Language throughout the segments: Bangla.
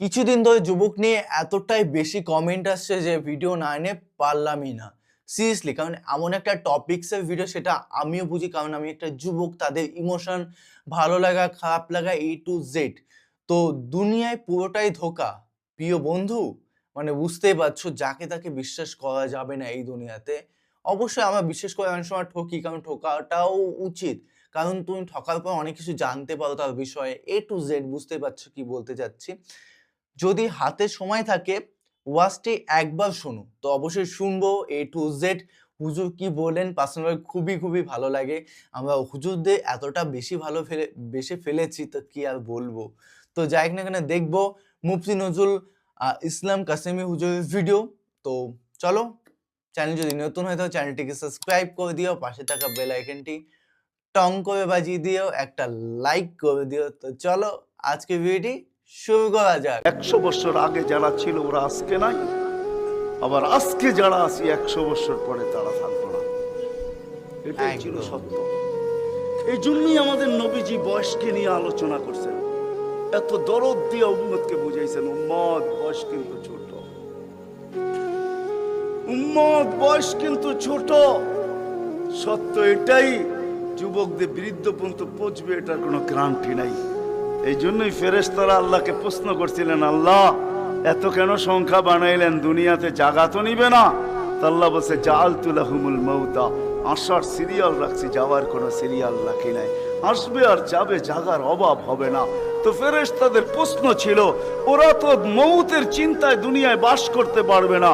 কিছুদিন ধরে যুবক নিয়ে এতটাই বেশি কমেন্ট আসছে যে ভিডিও না এনে পারলামই না। সিরিয়াসলি কারণ এমন একটা টপিক্সের ভিডিও সেটা আমিও বুঝি, কারণ আমি একটা যুবক, তাদের ইমোশন ভালো লাগা, খারাপ লাগা এ টু জেড তো দুনিয়ায় পুরোটাই ধোকা। প্রিয় বন্ধু মানে বুঝতেই পারছ, যাকে তাকে বিশ্বাস করা যাবে না এই দুনিয়াতে, অবশ্যই আমরা বিশ্বাস করে অনেক সময় ঠকি, কারণ ঠকাটাও উচিত। কারণ তুমি ঠকার পর অনেক কিছু জানতে পারো তার বিষয়ে। এ টু জেড বুঝতে পারছ কি বলতে চাচ্ছি। যদি হাতে সময় থাকে ওয়াজটি একবার শোনো তো অবশ্যই শুনব এ টু জেড হুজুর কি বলেন পার্সোনালি খুবই খুবই ভালো লাগে। আমরা হুজুরদের এতটা বেশি ভালো ফেলে, বেশি ফেলেছি তো কি আর বলব? তো যাই না কেন, দেখব মুফতি নজরুল ইসলাম কাসেমি হুজুরের ভিডিও তো চলো চ্যানেল যদি নতুন হয় তো চ্যানেলটিকে সাবস্ক্রাইব করে দিও, পাশে থাকা বেল আইকনটি টং করে বাজিয়ে দিও, একটা লাইক করে দিও। তো চলো আজকে ভিডিওটি শুরু করা যাক। একশো বছর আগে যারা ছিল ওরা আজকে নাই আবার আজকে যারা আছি একশো বছর পরে তারা থাকব না। এটাই ছিল সত্য। এই জন্যই আমাদের নবীজি বয়সকে নিয়ে আলোচনা করছেন। এত দরদ দিয়ে উম্মতকে বুঝাইছেন উম্মত বয়স কিন্তু ছোট। উম্মত বয়স কিন্তু ছোট। সত্য এটাই যুবকদের বৃদ্ধ পর্যন্ত পৌঁছবে এটার কোনো গ্রান্টি নাই। এই জন্যই ফেরেস্তরা আল্লাহকে প্রশ্ন করছিলেন, আল্লাহ, এত কেন সংখ্যা বানাইলেন? দুনিয়াতে জাগা তো নিবে না? তাল্লা বলছে জাল তুলাহুমুল মৌতা আসার সিরিয়াল রাখছি, যাওয়ার কোনো সিরিয়াল রাখি নাই। আসবে আর যাবে, জাগার অভাব হবে না। তো ফেরেশতাদের প্রশ্ন ছিল, ওরা তো মৌতের চিন্তায় দুনিয়ায় বাস করতে পারবে না,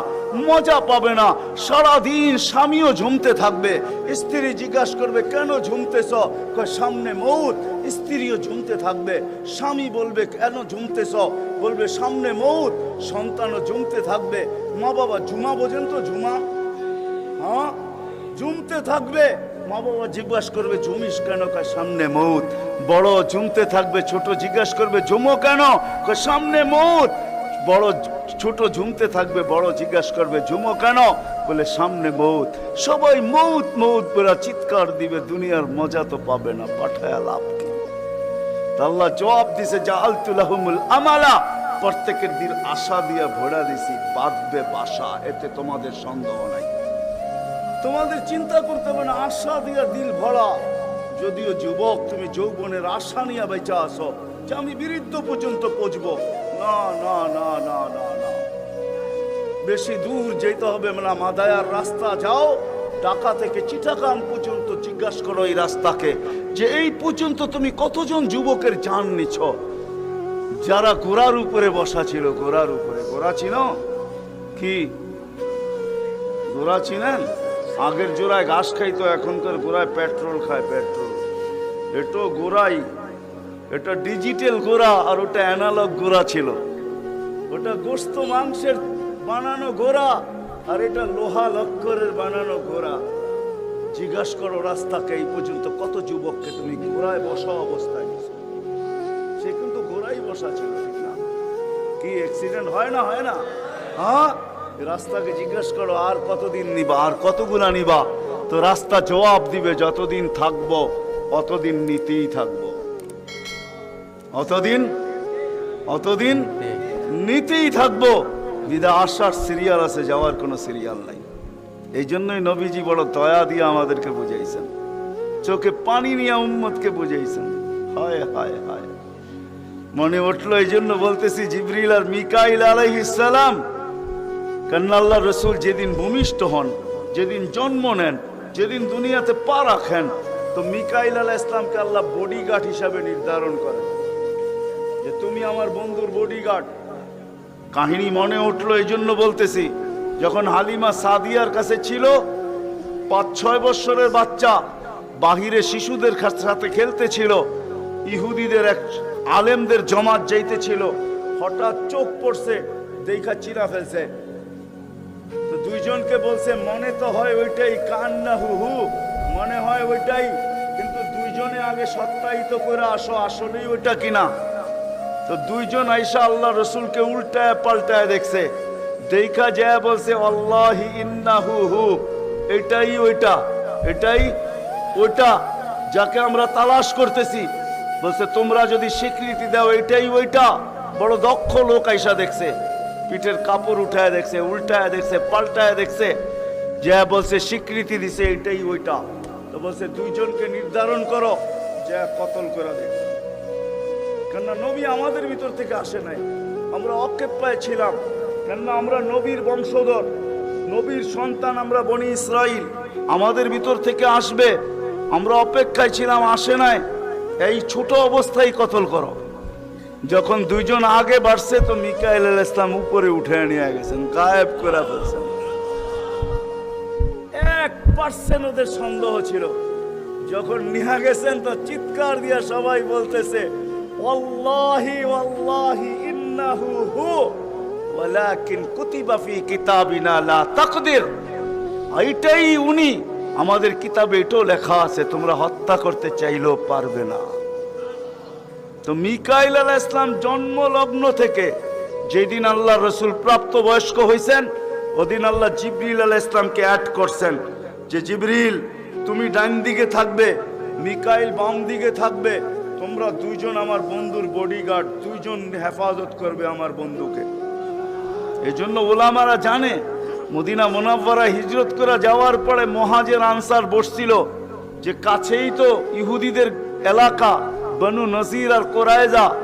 মজা পাবে না, সারাদিন স্বামীও ঝুমতে থাকবে। স্ত্রী জিজ্ঞাসা করবে, কেন ঝুমতেছ? সামনে মৌত, স্ত্রীও ঝুমতে থাকবে। স্বামী বলবে, কেন ঝুমতেছ? বলবে, সামনে মৌত, সন্তানও ঝুমতে থাকবে। মা বাবা, ঝুমা বোঝেন তো, ঝুমা? হ্যাঁ ঝুমতে থাকবে। মা বাবা জিজ্ঞাসা করবে ঝুমিস কেন? কয়, সামনে মৌত। বড় ঝুমতে থাকবে, ছোট জিজ্ঞাসা করবে ঝুমো কেন? কয়, সামনে মৌত। বড় ছোট ঝুমতে থাকবে, বড় জিজ্ঞাসা করবে ঝুমো কেন? বলে, সামনে মৌত। সবাই মৌত মৌত বলে চিৎকার দিবে, দুনিয়ার মজা তো পাবে না, পাঠায় লাভ কি? আল্লাহ জবাব দিছে জাআলতুলাহুমুল আমালা। প্রত্যেকের দিন আশা দিয়া ভরা দিছি, বাঁধবে বাসা, এতে তোমাদের সন্দেহ নাই। তোমাদের চিন্তা করতে হবে না, আশা দিয়া দিল ভরা। যদিও যুবক, তুমি যৌবনের আশা নিয়ে বেঁচে আসো যে আমি বিরুদ্ধ পর্যন্ত পৌঁছবো। না না না না না না। বেশি দূর যেতে হবে না মাদায়ার রাস্তা যাও, ঢাকা থেকে চিটাগাং পর্যন্ত জিজ্ঞাসা করো এই রাস্তাকে, যে এই পর্যন্ত তুমি কতজন যুবকের জান নিছ? যারা ঘোড়ার উপরে বসা ছিল ঘোড়ার উপরে। ঘোড়া ছিল কি? ঘোড়া চিনেন? আগের জোড়ায় ঘাস খাইতো, এখনকার গোড়ায় পেট্রোল খায় পেট্রোল। এটো গোড়াই, এটা ডিজিটাল গোড়া আর ওটা অ্যানালগ গোড়া ছিল। ওটা গোস্ত মাংসের বানানো গোড়া আর এটা লোহা লক্করের বানানো গোড়া। জিজ্ঞাসা করো রাস্তাকে এই পর্যন্ত কত যুবককে তুমি ঘোড়ায় বসা অবস্থায় সে কিন্তু ঘোড়াই বসা ছিল না? কি অ্যাক্সিডেন্ট হয় না হয় না? হ্যাঁ? রাস্তাকে জিজ্ঞেস করো, আর কতদিন নিবা, আর কতগুলা নিবা? তো রাস্তা জবাব দিবে, যতদিন থাকব, অতদিন নিতেই থাকব। অতদিন অতদিন নিতেই থাকব। বিদা আসার সিরিয়াল আছে, যাওয়ার কোনো সিরিয়াল নাই। এই জন্যই নবীজি বড় দয়া দিয়ে আমাদেরকে বুঝাইছেন। চোখে পানি নিয়ে উম্মতকে বুঝাইছেন। হায় হায় হায়। মনে উঠল, এই জন্য বলতেছি, জিবরিল আর মিকাইল আলাইহিসালাম কেননা রসুল যেদিন ভূমিষ্ঠ হন, যেদিন জন্ম নেন, যেদিন দুনিয়াতে পা রাখেন, তো মিকাইল আলাহ ইসলামকে আল্লাহ বডিগার্ড হিসাবে নির্ধারণ করেন। যে তুমি আমার বন্ধুর বডিগার্ড কাহিনী মনে উঠল এই জন্য বলতেছি, যখন হালিমা সাদিয়ার কাছে ছিল, পাঁচ ছয় বৎসরের বাচ্চা, বাহিরে শিশুদের সাথে খেলতেছিল ইহুদিদের এক আলেমদের জমাত যাইতেছিল হঠাৎ চোখ পড়ছে, দেখা চিরা ফেলছে। দুইজনকে বলছে, মনে তো হয় ওইটাই কান না হু হু মনে হয় ওইটাই, কিন্তু দুইজনে আগে সত্যায়িত করে আসো, আসলেই ওইটা কিনা? তো দুইজন আইসা আল্লাহ রসুলকে উল্টায় পাল্টায় দেখছে। দেখা যায় বলছে, আল্লাহি ইন্নাহু হু, এটাই ওইটা এটাই ওইটা যাকে আমরা তালাশ করতেছি। বলছে, তোমরা যদি স্বীকৃতি দাও, এটাই ওইটা। বড় দক্ষ লোক আইসা দেখছে। পিঠের কাপড় উঠায় দেখছে, উল্টায় দেখছে, পাল্টায় দেখছে। যে বলছে, স্বীকৃতি দিছে এটাই ওইটা। তো বলছে, দুইজনকে নির্ধারণ করো। যে কতল করে দেখ কেননা নবী আমাদের ভিতর থেকে আসে নাই। আমরা অক্ষেপায় ছিলাম কেননা আমরা নবীর বংশধর। নবীর সন্তান আমরা বনি ইসরাইল। আমাদের ভিতর থেকে আসবে। আমরা অপেক্ষায় ছিলাম, আসে নাই। এই ছোট অবস্থায় কতল করো। যখন দুইজন আগে বাড়ছে, তো মিকাইল আল ইসলাম উপরে উঠে নিয়ে গেছেন, গায়েব করে ফেলছেন। এক পার্সেন্ট ওদের সন্দেহ ছিল। যখন নিহা গেছেন, তো চিৎকার দিয়া সবাই বলতেছে ওয়াল্লাহি ওয়াল্লাহি ইন্নাহু হু, ওয়ালাকিন কুতিবা ফি কিতাবিনা লা তাকদির। এইটাই উনি। আমাদের কিতাবে এটাও লেখা আছে, তোমরা হত্যা করতে চাইলেও পারবে না। তো মিকাইল আলাহ ইসলাম জন্মলগ্ন থেকে যেদিন আল্লাহ রসুল প্রাপ্ত বয়স্ক হয়েছেন ওদিন আল্লাহ জিবরিল আলাহ ইসলামকে অ্যাড করছেন যে, জিবরিল, তুমি ডান দিকে থাকবে, মিকাইল বাম দিকে থাকবে, তোমরা দুইজন আমার বন্ধুর বডিগার্ড দুইজন হেফাজত করবে আমার বন্ধুকে। এই জন্য ওলামারা জানে, মদিনা মোনাব্বারা হিজরত করে যাওয়ার পরে মহাজের আনসার বসছিল যে, কাছেই তো ইহুদিদের এলাকা বনু নজির আর কোরাইজা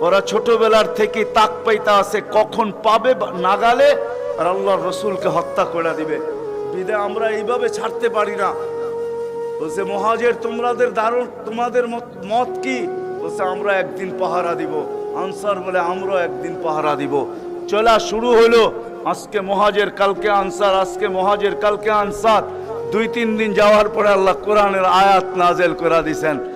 ওরা ছোটবেলার থেকে তাক পাইতা আছে, কখন পাবে নাগালে, আর আল্লাহ রসুলকে হত্যা করে দিবে। বিদে আমরা এইভাবে ছাড়তে পারি না। বলছে, মহাজের তোমাদের দারুণ, তোমাদের মত- কি? বলছে, আমরা একদিন পাহারা দিব। আনসার বলে, আমরাও একদিন পাহারা দিব। চলা শুরু হলো, আজকে মহাজের, কালকে আনসার, আজকে মহাজের, কালকে আনসার। দুই তিন দিন যাওয়ার পরে আল্লাহ কোরআনের আয়াত নাজেল করে দিছেন।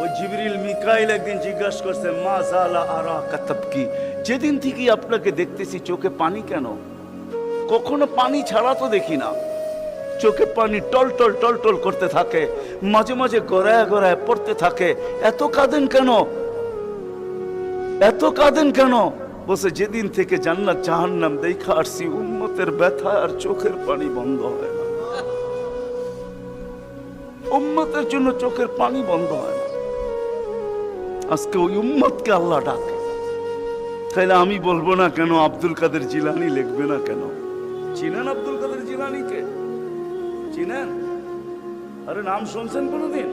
ওই জিবরিল মিকাইল একদিন জিজ্ঞাসা করছে, মা জালা আরা কাতাবকি যেদিন থেকে আপনাকে দেখতেছি, চোখে পানি কেন? কখনো পানি ছাড়া তো দেখি না। চোখে পানি টল টল টল টল করতে থাকে, মাঝে মাঝে গড়ায় গড়ায় পড়তে থাকে। এত কাঁদেন কেন? এত কাঁদেন কেন? বসে যেদিন থেকে জান্নাত জাহান্নাম দেখা আসছি, উম্মতের ব্যথা আর চোখের পানি বন্ধ হয় না। উম্মতের জন্য চোখের পানি বন্ধ হয় আজকে ওই উম্মতকে আল্লাহ ডাকে। তাইলে আমি বলব না কেন আব্দুল কাদের জিলানি লিখবে না কেন? চিনেন আব্দুল কাদের জিলানিকে? চিনেন? আরে নাম শুনছেন কোনোদিন?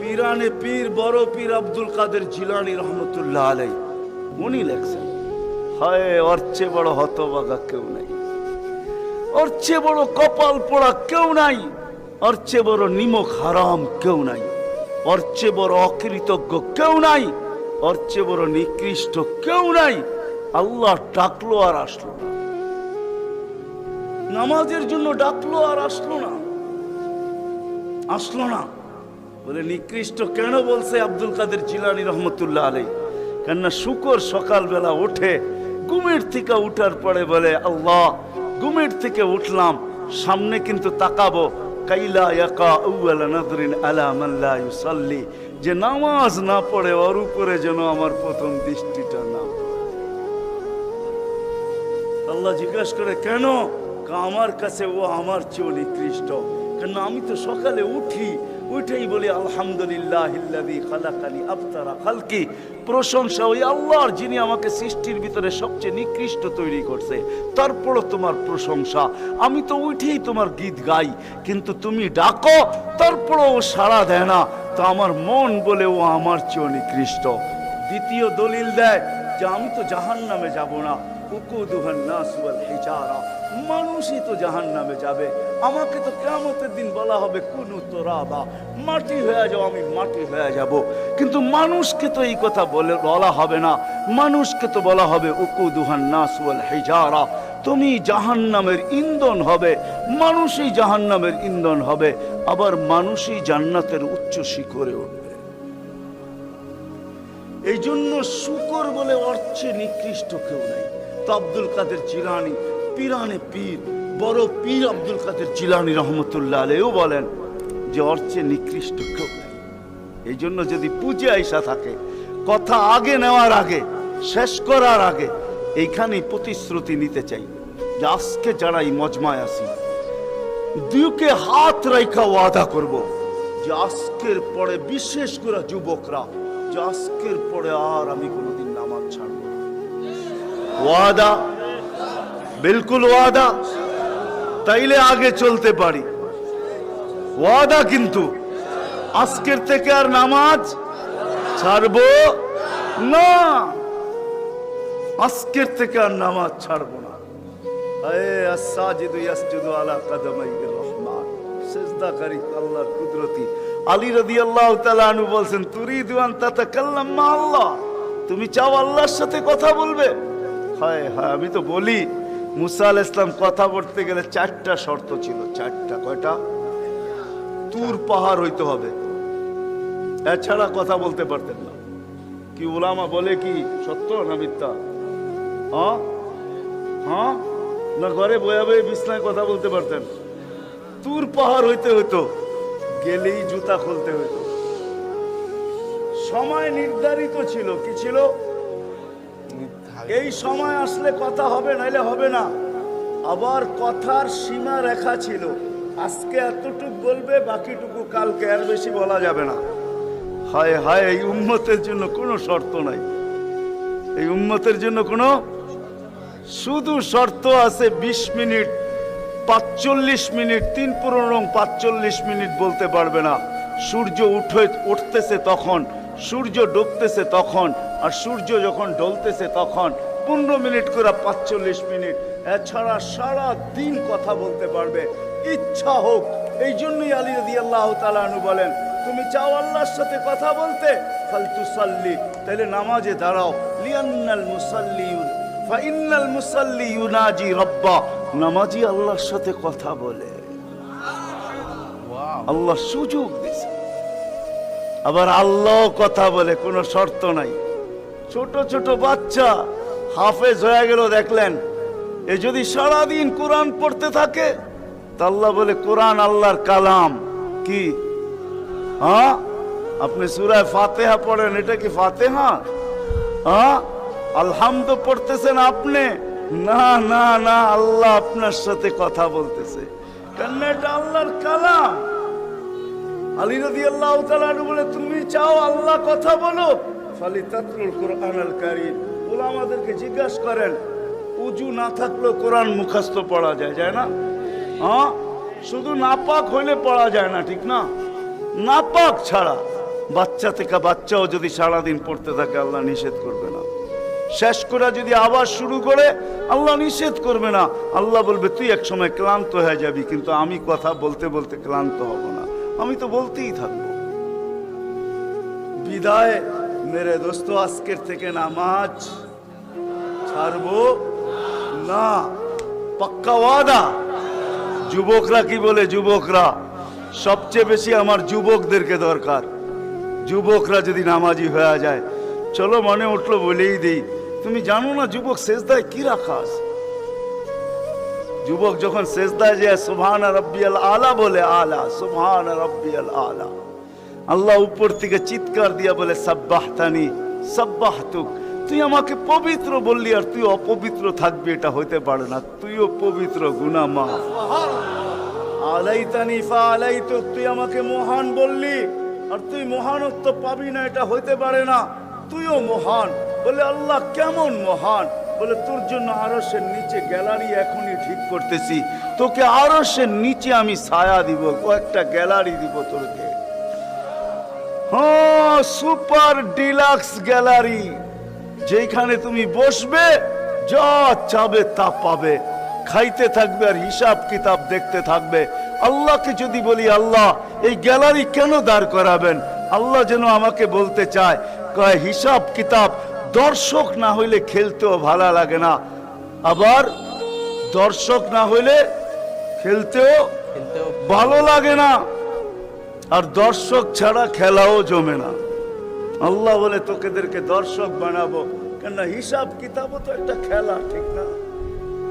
পিরানে পীর, বড় পীর আব্দুল কাদের জিলানি রহমতুল্লাহ আলাই। উনি লেখছেন, হায়, ওর চেয়ে বড় হতবাগা কেউ নাই। ওর চেয়ে বড় কপাল পোড়া কেউ নাই। ওর চেয়ে বড় নিমক হারাম কেউ নাই। ওর বড় অকৃতজ্ঞ কেউ নাই। ওর চেয়ে বড় নিকৃষ্ট কেউ নাই। আল্লাহ ডাকলো আর আসলো না। নামাজের জন্য ডাকলো আর আসলো না। আসলো না। বলে, নিকৃষ্ট কেন বলছে আব্দুল কাদের জিলানি রহমতুল্লাহ আলাই কেননা শুকর সকালবেলা ওঠে, ঘুমের থেকে উঠার পরে বলে, আল্লাহ, ঘুমের থেকে উঠলাম, সামনে কিন্তু তাকাবো কাইলা ইয়াকা আউয়ালা নাদরিন আলা মান লা ইউসাল্লি। যে নামাজ না পড়ে ওর উপরে যেন আমার প্রথম দৃষ্টিটা না আল্লাহ জিজ্ঞেস করে, কেন? আমার কাছে ও আমার চেয়ে নিকৃষ্ট কেন আমি তো সকালে উঠি উঠেই বলি আলহামদুলিল্লাহ প্রশংসা ওই আল্লাহর যিনি আমাকে সৃষ্টির ভিতরে সবচেয়ে নিকৃষ্ট তৈরি করছে। তারপরও তোমার প্রশংসা। আমি তো উঠেই তোমার গীত গাই, কিন্তু তুমি ডাকো, তারপরও ও সাড়া দেয় না। তো আমার মন বলে ও আমার চেয়েও নিকৃষ্ট। দ্বিতীয় দলিল দেয় যে, আমি তো জাহান নামে যাব না। উকুদুহান নাস ওয়াল হিজারা। মানুষই তো জাহান নামে যাবে। আমাকে তো কেমতের দিন বলা হবে, কুনু তোরাবা, মাটি হয়ে যাও, আমি মাটি হয়ে যাব। কিন্তু মানুষকে তো এই কথা বলে, বলা হবে না। মানুষকে তো বলা হবে, উকুদুহান নাস ওয়াল হিজারা। তুমি জাহান্নামের ইন্ধন হবে, মানুষই জাহান্নামের ইন্ধন হবে, আবার মানুষই জান্নাতের উচ্চ শিখরে উঠবে। এই জন্য শুকর বলে অর্থে নিকৃষ্ট কেউ নাই। তো আব্দুল কাদের জিলানি পিরানে পীর, বড় পীর আব্দুল কাদের জিলানি রহমতুল্লাহ আলেও বলেন যে অর্চে নিকৃষ্ট কেউ এই জন্য যদি পুজো আইসা থাকে, কথা আগে নেওয়ার আগে, শেষ করার আগে, এইখানেই প্রতিশ্রুতি নিতে চাই যে আজকে যারা এই মজমায় আসি দুকে হাত রাইখা ওয়াদা করব যে আজকের পরে বিশেষ করে যুবকরা, যে আজকের পরে আর আমি কোনোদিন নামাজ ছাড়ব ওয়াদা বিলকুল ওয়াদা তাইলে আগে চলতে পারি ওয়াদা কিন্তু আজকের থেকে আর নামাজ ছাড়বো না আজকের থেকে আর নামাজ ছাড়বো না আল্লাহর কুদরতি আলী রাদিয়াল্লাহু তাআলা আনহু বলছেন, তুরিদু আন তাতাকাল্লাম মা আল্লাহ। তুমি চাও আল্লাহর সাথে কথা বলবে? হায় হায়, আমি তো বলি। মুসা আলাইহিস ইসলাম কথা বলতে গেলে চারটা শর্ত ছিল। চারটা, কয়টা? তুর পাহাড় হইতে হবে। এছাড়া কথা বলতে পারতেন না। কি ওলামা বলে কি সত্য না মিথ্যা? হ্যাঁ? হ্যাঁ? না ঘরে বয়ে বয়ে বিছনায় কথা বলতে পারতেন? তুর পাহাড় হইতে হইতো, গেলেই জুতা খুলতে হইতো। সময় নির্ধারিত ছিল, কি ছিল? এই সময় আসলে কথা হবে, নাইলে হবে না। আবার কথার সীমা রেখা ছিল। আজকে এতটুক বলবে, বাকিটুকু কালকে আর বেশি বলা যাবে না। হায় হায়, এই উম্মতের জন্য কোনো শর্ত নাই। এই উম্মতের জন্য কোনো শুধু শর্ত আছে ২০ মিনিট, পাঁচচল্লিশ মিনিট, তিন পনেরো রং পাঁচচল্লিশ মিনিট বলতে পারবে না। সূর্য উঠে, উঠতেছে তখন, সূর্য ডুবতেছে তখন আর সূর্য যখন ডলতেছে তখন পনেরো মিনিট করে পাঁচচল্লিশ মিনিট। এছাড়া সারা দিন কথা বলতে পারবে। ইচ্ছা হোক। এই জন্যই আলী রদি আল্লাহ তালু বলেন তুমি চাও আল্লাহর সাথে কথা বলতে? ফালতু সাল্লি তাহলে নামাজে দাঁড়াও। লিয়ান্নাল মুসাল্লিউন। ফাইনাল মুসাল্লি ইউনাজি রব্বা। নামাজি আল্লাহর সাথে কথা বলে। আল্লাহ সুযোগ দিছে আবার আল্লাহ কথা বলে কোনো শর্ত নাই। ছোট ছোট বাচ্চা। হাফেজ হয়ে গেল, দেখলেন। এ যদি সারাদিন কোরআন পড়তে থাকে তা আল্লাহ বলে, কোরআন আল্লাহর কালাম। কি? হ্যাঁ? আপনি সুরায় ফাতেহা পড়েন, এটা কি ফাতেহা? হ্যাঁ? আলহামদ পড়তেছেন আপনি? না না না, আল্লাহ আপনার সাথে কথা বলতেছে। কেন এটা আল্লাহর কালাম? আলী রদি আল্লাহ বলে, তুমি চাও আল্লাহ কথা বলো ফালি কোরআন আল জিজ্ঞাসা করেন, উজু না থাকলেও কোরআন মুখস্থ পড়া যায় যায় না? হ্যাঁ? শুধু নাপাক হইলে পড়া যায় না, ঠিক না? নাপাক ছাড়া বাচ্চা থেকে বাচ্চাও যদি সারাদিন পড়তে থাকে, আল্লাহ নিষেধ করবে না। শেষ করে যদি আবার শুরু করে, আল্লাহ নিষেধ করবে না। আল্লাহ বলবে, তুই এক সময় ক্লান্ত হয়ে যাবি, কিন্তু আমি কথা বলতে বলতে ক্লান্ত হব না। আমি তো বলতেই থাকব। বিদায়। মেরে দোস্ত, আজকের থেকে নামাজ ছাড়বো না। পাক্কা ওয়াদা? যুবকরা কি বলে যুবকরা? সবচেয়ে বেশি আমার যুবকদেরকে দরকার। যুবকরা যদি নামাজি হয়ে যায়, চলো মনে উঠল বলেই দিই। তুমি জানো না যুবক শেষদায় কি রাখা যুবক যখন শেষদায় যায়, সুবহান রব্বিয়াল আলা বলে, আলা, সুবহান রব্বিয়াল আলা। আল্লাহ উপর থেকে চিৎকার দিয়া বলে, সাব্বাহতানি, সাব্বাহতুক। তুই আমাকে পবিত্র বললি আর তুই অপবিত্র থাকবি, এটা হইতে পারে না। তুইও পবিত্র গুনা মা আলাইতানি ফা আলাইতু তুই আমাকে মহান বললি আর তুই মহানত্ব পাবি না, এটা হইতে পারে না। তুইও মহান। বলে, আল্লাহ কেমন মহান? বলে, তোর জন্য আরসের নিচে গ্যালারি এখনই ঠিক করতেছি। তোকে আরসের নিচে আমি ছায়া দিব, কয়েকটা গ্যালারি দিব তোকে হ্যাঁ সুপার ডিলাক্স গ্যালারি। যেখানে তুমি বসবে যা চাবে তা পাবে। খাইতে থাকবে আর হিসাব কিতাব দেখতে থাকবে। আল্লাহকে যদি বলি আল্লাহ এই গ্যালারি কেন দাঁড় করাবেন? আল্লাহ যেন আমাকে বলতে চায়। কয় হিসাব কিতাব দর্শক না হইলে খেলতেও ভালো লাগে না। আবার দর্শক না হইলে খেলতেও খেলতেও ভালো লাগে না। আর দর্শক ছাড়া খেলাও জমে না। আল্লাহ বলে, তোকেদেরকে দর্শক বানাবো। কেন হিসাব কিতাবও তো একটা খেলা, ঠিক না?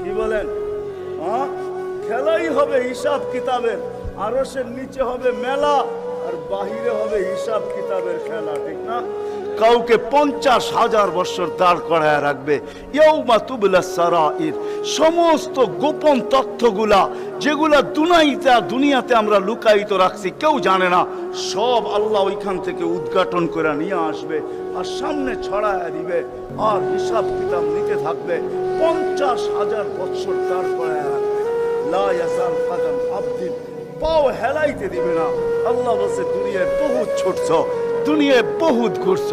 কি বলেন? হ্যাঁ খেলাই হবে হিসাব কিতাবের আরসের নিচে হবে মেলা, আর বাহিরে হবে হিসাব কিতাবের খেলা, ঠিক না? কাউকে পঞ্চাশ হাজার বছর দাঁড় করায় রাখবে। তুবলা সমস্ত গোপন তথ্যগুলা যেগুলা দুনাইতে দুনিয়াতে আমরা লুকায়িত রাখছি, কেউ জানে না। সব আল্লাহ ওইখান থেকে উদ্ঘাটন করে নিয়ে আসবে আর সামনে ছড়ায় দিবে আর হিসাব কিতাব নিতে থাকবে। পঞ্চাশ হাজার বছর দাঁড় করায় রাখবে। পাও হেলাইতে দিবে না। আল্লাহ বলছে, দুনিয়ায় বহুত ছুটছ দুনিয়ায় বহুত ঘুরছ,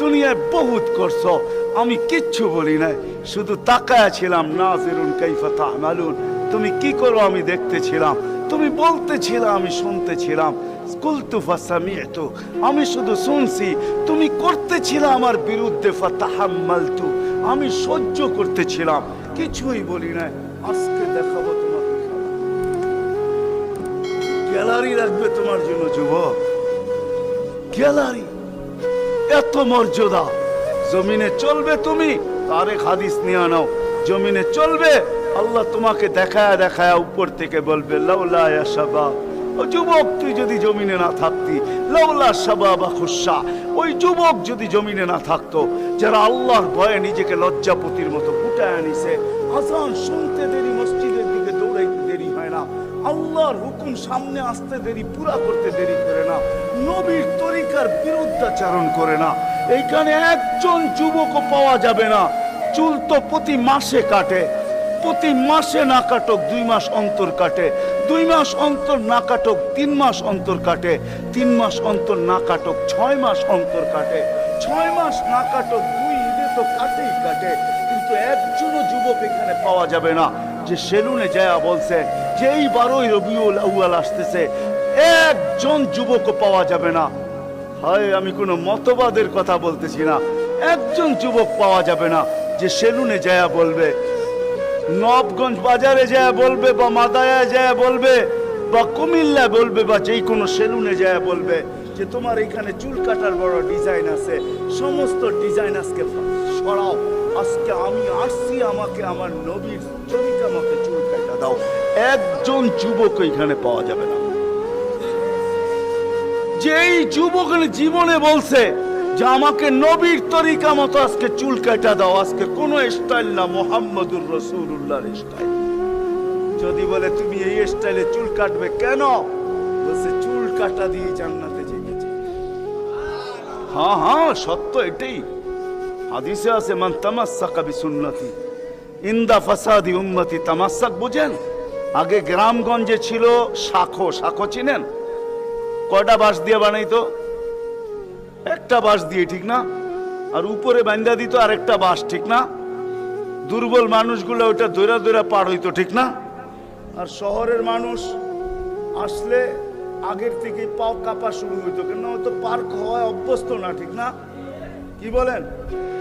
দুনিয়ায় বহুত করছ। আমি কিচ্ছু বলি নাই, শুধু তাকায় ছিলাম, নাজিরুন কাইফা তামালুন তুমি কি করো আমি দেখতেছিলাম, তুমি বলতেছিলাম আমি শুনতেছিলাম। কুলতু ফাসামিয়তু আমি শুধু শুনছি, তুমি করতেছিলে আমার বিরুদ্ধে ফাতাহাম্মালতু, আমি সহ্য করতেছিলাম, কিছুই বলি নাই। আজকে দেখাবো তোমাকে গ্যালারি রাখবে তোমার জন্য, যুবক। গ্যালারি। এত মর্যাদা। জমিনে চলবে তুমি তারে হাদিস নিয়ে নাও। জমিনে চলবে, আল্লাহ তোমাকে দেখায় দেখায় উপর থেকে বলবে, লাউলা ও যুবক, তুই যদি জমিনে না থাকতি, লাউলা শাবাব খুশা। ওই যুবক যদি জমিনে না থাকতো, যারা আল্লাহর ভয়ে নিজেকে লজ্জাপতির মতো ফুটায় আনিছে, আজান শুনতে দেরি আল্লাহর হুকুম সামনে আসতে দেরি, পুরা করতে দেরি করে না। নবীর তরিকার বিরুদ্ধাচারণ করে না। এইখানে একজন যুবকও পাওয়া যাবে না। চুল তো প্রতি মাসে কাটে। প্রতি মাসে না কাটক, দুই মাস অন্তর কাটে। দুই মাস অন্তর না কাটক, তিন মাস অন্তর কাটে। তিন মাস অন্তর না কাটক, ছয় মাস অন্তর কাটে। ছয় মাস না কাটক, দুই ঈদে তো কাটেই কাটে। কিন্তু একজনও যুবক এখানে পাওয়া যাবে না। যে সেলুনে যায় বলছে যে এই বারোই রবিউল আউয়াল আসতেছে, একজন যুবকও পাওয়া যাবে না। হয়, আমি কোনো মতবাদের কথা বলতেছি না। একজন যুবক পাওয়া যাবে না যে সেলুনে যায় বলবে। নবগঞ্জ বাজারে যায় বলবে বা মাদায়া যায় বলবে বা কুমিল্লা বলবে বা যেই কোনো সেলুনে যায় বলবে যে তোমার এখানে চুল কাটার বড় ডিজাইন আছে, সমস্ত ডিজাইন আজকে সরাও। আজকে আমি আসছি, আমাকে আমার নবীর তরিকা মতো চুল কাটা দাও। একজন যুবক এখানে পাওয়া যাবে না। যেই যুবক জীবনে বলছে যে, আমাকে নবীর তরিকা মতো আজকে চুল কাটা দাও, আজকে কোন স্টাইল না, মোহাম্মদুর রসুল্লাহর স্টাইল যদি বলে, তুমি এই স্টাইলে চুল কাটবে কেন? বলছে, চুল কাটা দিয়ে জান্নাতে যেতেছে হ্যাঁ হ্যাঁ সত্য এটাই। হাদিসে আছে, মান তামাসসাকা বিসুন্নতি, ইন্দা ফাসাদি উম্মতি তামাসসাক বুঝেন? আগে গ্রামগঞ্জে ছিল শাখো শাখো চিনেন? কয়টা বাঁশ দিয়ে বানাইতো? একটা বাঁশ দিয়ে, ঠিক না? আর উপরে বান্দা দিত আর একটা বাঁশ, ঠিক না? দুর্বল মানুষগুলো ওটা দৈরা দৈরা পার হইতো, ঠিক না? আর শহরের মানুষ আসলে আগের থেকে পাও কাপা শুরু হইতো, কেন? তো পার্ক হওয়ায় অভ্যস্ত না, ঠিক না? কি বলেন?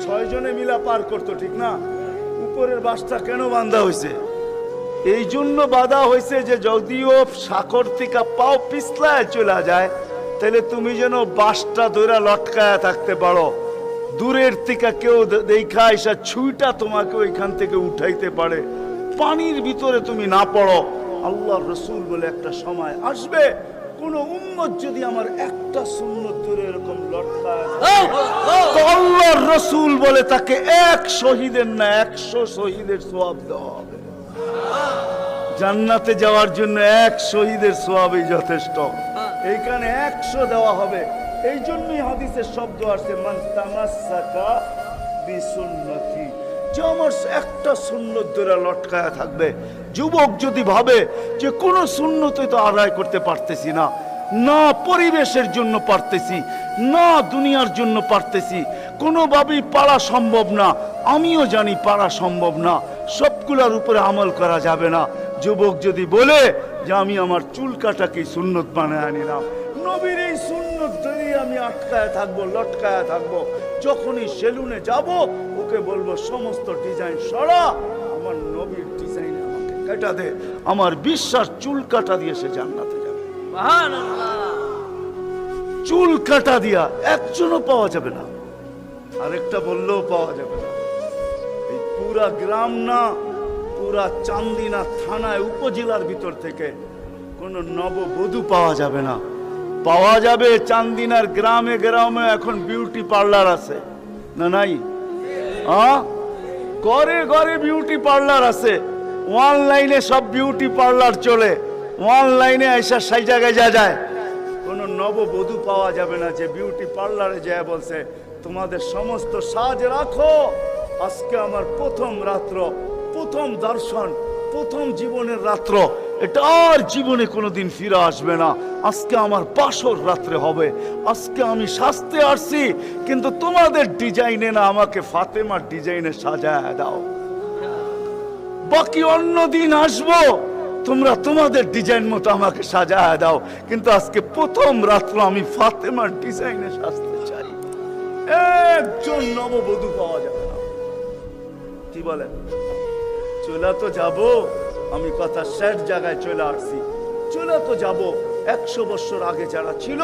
ছয় জনে মিলা পার করতো, ঠিক না? উপরের বাসটা কেন বান্ধা হয়েছে এই জন্য বাধা হয়েছে যে যদিও সাকর থেকে পাও পিছলায় চলে যায়, তাহলে তুমি যেন বাসটা দৈরা লটকায় থাকতে পারো। দূরের থেকে কেউ দেখা এসা ছুইটা তোমাকে ওইখান থেকে উঠাইতে পারে। পানির ভিতরে তুমি না পড়ো। আল্লাহ রসুল বলে একটা সময় আসবে কোন উম্মত যদি আমার একটা সুন্নত ধরে এরকম লটকায় তো আল্লাহর রসুল বলে তাকে এক শহীদের না একশো শহীদের সোয়াব দেওয়া হবে। জান্নাতে যাওয়ার জন্য এক শহীদের সোয়াবই যথেষ্ট। এইখানে একশো দেওয়া হবে। এই জন্যই হাদিসের শব্দ আসছে মান তামাসসাকা বিসুন্নতি। আমার একটা সুন্নত লটকায়া থাকবে। যুবক যদি ভাবে যে কোনো সুন্নতে তো আদায় করতে পারতেছি না না পরিবেশের জন্য পারতেছি, না দুনিয়ার জন্য পারতেছি, কোনোভাবেই পারা সম্ভব না, আমিও জানি পারা সম্ভব না, সবগুলার উপরে আমল করা যাবে না। যুবক যদি বলে যে আমি আমার চুল কাটাকে সুন্নত বানায় আনিলাম নবীর এই সুন্নত ধরে আমি আটকায় থাকব, লটকায় থাকব, যখনই সেলুনে যাব ওকে বলব সমস্ত ডিজাইন সরা। আমার নবীর ডিজাইন আমাকে কাটা দে। আমার বিশ্বাস চুল কাটা দিয়ে সে জান্নাতে যাবে। চুল কাটা দিয়া একজনও পাওয়া যাবে না। আরেকটা বললেও পাওয়া যাবে না। এই পুরা গ্রাম না পুরা চান্দিনা থানায় উপজেলার ভিতর থেকে কোনো নববধূ পাওয়া যাবে না। পাওয়া যাবে চান্দিনার গ্রামে গ্রামে এখন বিউটি পার্লার আছে। না নাই? ঘরে ঘরে বিউটি পার্লার আছে। অনলাইনে সব বিউটি পার্লার চলে। অনলাইনে এসে সেই জায়গায় যা যায়। কোনো নববধূ পাওয়া যাবে না যে বিউটি পার্লারে যায় বলছে, তোমাদের সমস্ত সাজ রাখো। আজকে আমার প্রথম রাত্র, প্রথম দর্শন, প্রথম জীবনের রাত্র। এটা আর জীবনে কোনোদিন ফিরে আসবে না। আজকে আমার বাসর রাত্রে হবে। আজকে আমি সাজতে আসছি, কিন্তু তোমাদের ডিজাইনে না, আমাকে ফাতেমার ডিজাইনে সাজায় দাও। বাকি অন্য দিন আসব, তোমরা তোমাদের ডিজাইন মতো আমাকে সাজায় দাও। কিন্তু আজকে প্রথম রাত্র আমি ফাতেমার ডিজাইনে সাজতে চাই। একজন নববধূ পাওয়া যাবে না। কি বলেন? চলে তো যাব। আমি কথা শেষ জায়গায় চলে আসছি। চলে তো যাব। একশো বছর আগে যারা ছিল,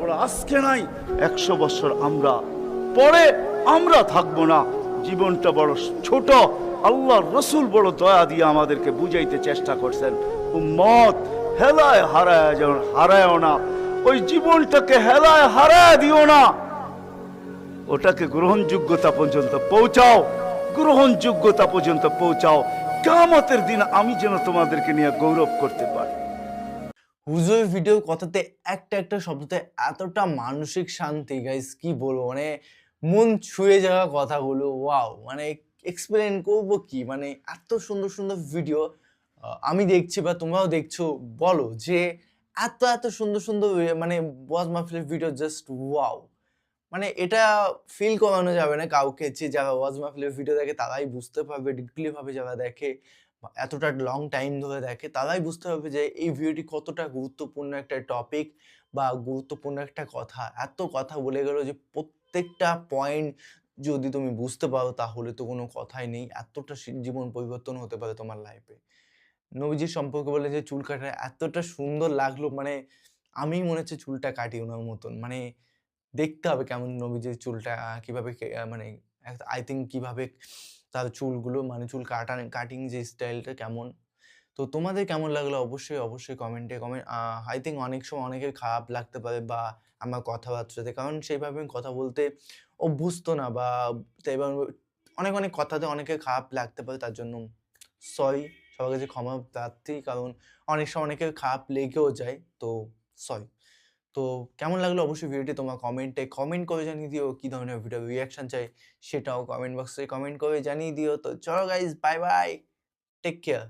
ওরা আজকে নাই। একশো বছর আমরা, পরে আমরা থাকব না। জীবনটা বড় ছোট। আল্লাহ রসুল বড় দয়া দিয়ে আমাদেরকে বুঝাইতে চেষ্টা করছেন। মত হেলায় হারায় যেমন হারায়ও না। ওই জীবনটাকে হেলায় হারায় দিও না। ওটাকে গ্রহণযোগ্যতা পর্যন্ত পৌঁছাও। গ্রহণযোগ্যতা পর্যন্ত পৌঁছাও। কামতের দিন আমি যেন তোমাদেরকে নিয়ে গৌরব করতে পারি। হুজুর ভিডিও কথাতে একটা একটা শব্দতে এতটা মানসিক শান্তি গাইস কি বলব? মানে মন ছুঁয়ে যাওয়া কথাগুলো ওয়াও মানে এক্সপ্লেন করব কি? মানে এত সুন্দর সুন্দর ভিডিও আমি দেখছি বা তোমরাও দেখছ, বলো যে এত এত সুন্দর সুন্দর মানে ওয়াজ মাহফিলের ভিডিও জাস্ট ওয়াও মানে এটা ফিল করানো যাবে না কাউকে যে যারা ওয়াজ মাহফিলের ভিডিও দেখে তারাই বুঝতে পারবে ডিপলি ভাবে যারা দেখে এতটা লং টাইম ধরে দেখে, তারাই বুঝতে পারবে যে এই ভিডিওটি কতটা গুরুত্বপূর্ণ একটা টপিক বা গুরুত্বপূর্ণ একটা কথা। এত কথা বলে গেল যে প্রত্যেকটা পয়েন্ট যদি তুমি বুঝতে পারো তাহলে তো কোনো কথাই নেই। এতটা জীবন পরিবর্তন হতে পারে তোমার লাইফে নবীজির সম্পর্কে বলে যে চুল কাটা এতটা সুন্দর লাগল মানে আমি মনে হচ্ছে চুলটা কাটি ওনার মতন। মানে দেখতে হবে কেমন নবীজির চুলটা কীভাবে মানে আই থিঙ্ক কীভাবে তার চুলগুলো মানে চুল কাটা কাটিং যে স্টাইলটা কেমন। তো তোমাদের কেমন লাগল? অবশ্যই অবশ্যই কমেন্টে কমেন্ট আই থিঙ্ক অনেক সময় অনেকের খারাপ লাগতে পারে বা আমার কথাবার্তাতে, কারণ সেইভাবে আমি কথা বলতে অভ্যস্ত না বা সেইভাবে অনেক অনেক কথাতে অনেকের খারাপ লাগতে পারে, তার জন্য সরি সবার কাছে ক্ষমা প্রার্থী, কারণ অনেক সময় অনেকের খারাপ লেগেও যায়, তো সরি তো কেমন লাগল অবশ্যই ভিডিওটি তোমার কমেন্টে কমেন্ট করে জানিয়ে দিও, কী ধরনের ভিডিও রিয়াকশান চাই সেটাও কমেন্ট বক্সে কমেন্ট করে জানিয়ে দিও। তো চলো guys bye bye take care